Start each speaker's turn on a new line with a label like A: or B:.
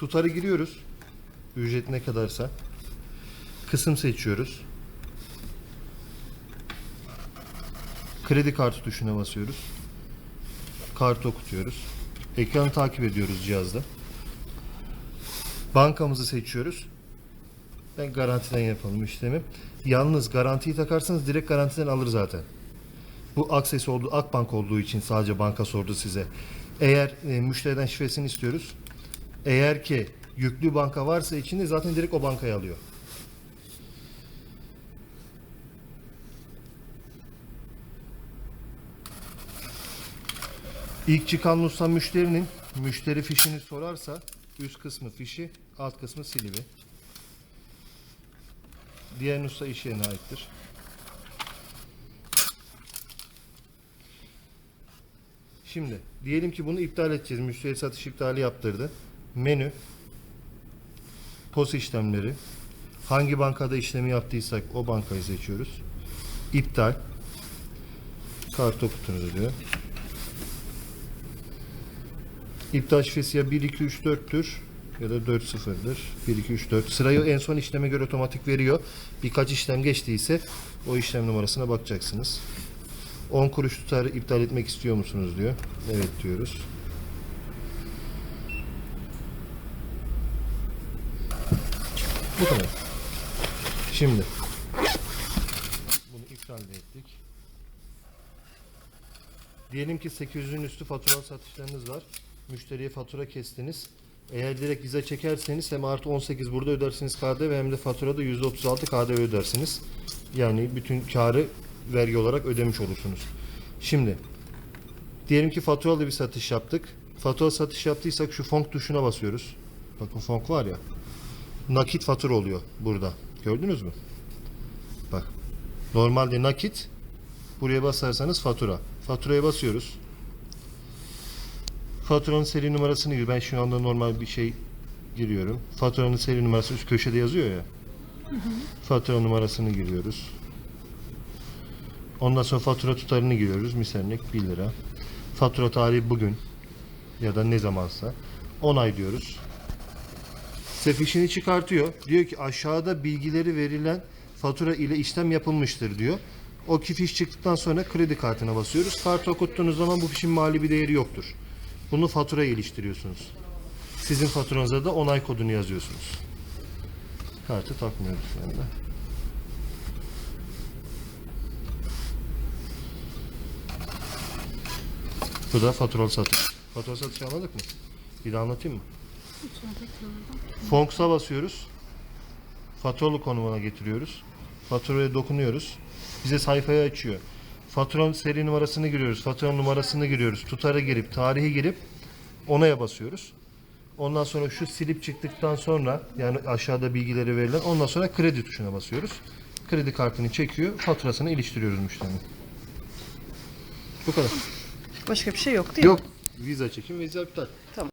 A: Tutarı giriyoruz. Ücret ne kadarsa. Kısım seçiyoruz. Kredi kartı tuşuna basıyoruz. Kartı okutuyoruz. Ekranı takip ediyoruz cihazda. Bankamızı seçiyoruz. Ben garantiden yapalım işlemi. Yalnız garantiyi takarsanız direkt garantiden alır zaten. Bu Akses olduğu, Akbank olduğu için sadece banka sordu size. Eğer e, müşteriden şifresini istiyoruz. Eğer ki yüklü banka varsa içinde zaten direkt o bankaya alıyor. İlk çıkan nusxa müşterinin müşteri fişini sorarsa üst kısmı fişi, alt kısmı silivi. Diğer nusxa iş yerine aittir. Şimdi diyelim ki bunu iptal edeceğiz. Müşteri satış iptali yaptırdı. Menü POS işlemleri hangi bankada işlemi yaptıysak o bankayı seçiyoruz. İptal kart okutunuz diyor. İptal şifresi ya 1 2 3 4'tür ya da 4 0'dır. 1 2 3 4. Sırayı en son işleme göre otomatik veriyor. Birkaç işlem geçtiyse o işlem numarasına bakacaksınız. 10 kuruş tutarı iptal etmek istiyor musunuz diyor. Evet diyoruz. Bu kadar. Şimdi bunu iptal ettik. Diyelim ki 800'ün üstü faturalı satışlarınız var. Müşteriye fatura kestiniz. Eğer direkt vize çekerseniz hem artı 18 burada ödersiniz KDV hem de faturada %36 KDV ödersiniz. Yani bütün karı vergi olarak ödemiş olursunuz. Şimdi diyelim ki faturalı bir satış yaptık. Fatura satış yaptıysak şu fonk tuşuna basıyoruz. Bakın fonk var ya. Nakit fatura oluyor burada. Gördünüz mü? Bak. Normalde nakit buraya basarsanız fatura. Faturaya basıyoruz. Faturanın seri numarasını gir. Ben şu anda normal bir şey giriyorum. Faturanın seri numarası üst köşede yazıyor ya. Fatura numarasını giriyoruz. Ondan sonra fatura tutarını giriyoruz. Misalnek 1 lira. Fatura tarihi bugün ya da ne zamansa. Onay diyoruz. Size fişini çıkartıyor. Diyor ki aşağıda bilgileri verilen fatura ile işlem yapılmıştır diyor. O fiş çıktıktan sonra kredi kartına basıyoruz. Kartı okuttuğunuz zaman bu fişin mali bir değeri yoktur. Bunu faturaya iliştiriyorsunuz. Sizin faturanıza da onay kodunu yazıyorsunuz. Kartı takmıyoruz anda. Bu da faturalı satış. Fatura satışı anladık mı? Bir daha anlatayım mı? Fonks'a basıyoruz. Faturalı konumuna getiriyoruz. Faturaya dokunuyoruz. Bize sayfayı açıyor. Faturanın seri numarasını giriyoruz. Faturanın numarasını giriyoruz. Tutara girip, tarihi girip onaya basıyoruz. Ondan sonra şu silip çıktıktan sonra yani aşağıda bilgileri verilen ondan sonra kredi tuşuna basıyoruz. Kredi kartını çekiyor. Faturasını iliştiriyoruz müşterinin. Bu kadar.
B: Başka bir şey yok değil mi?
A: Yok. Viza çekim, viza iptal.
B: Tamam.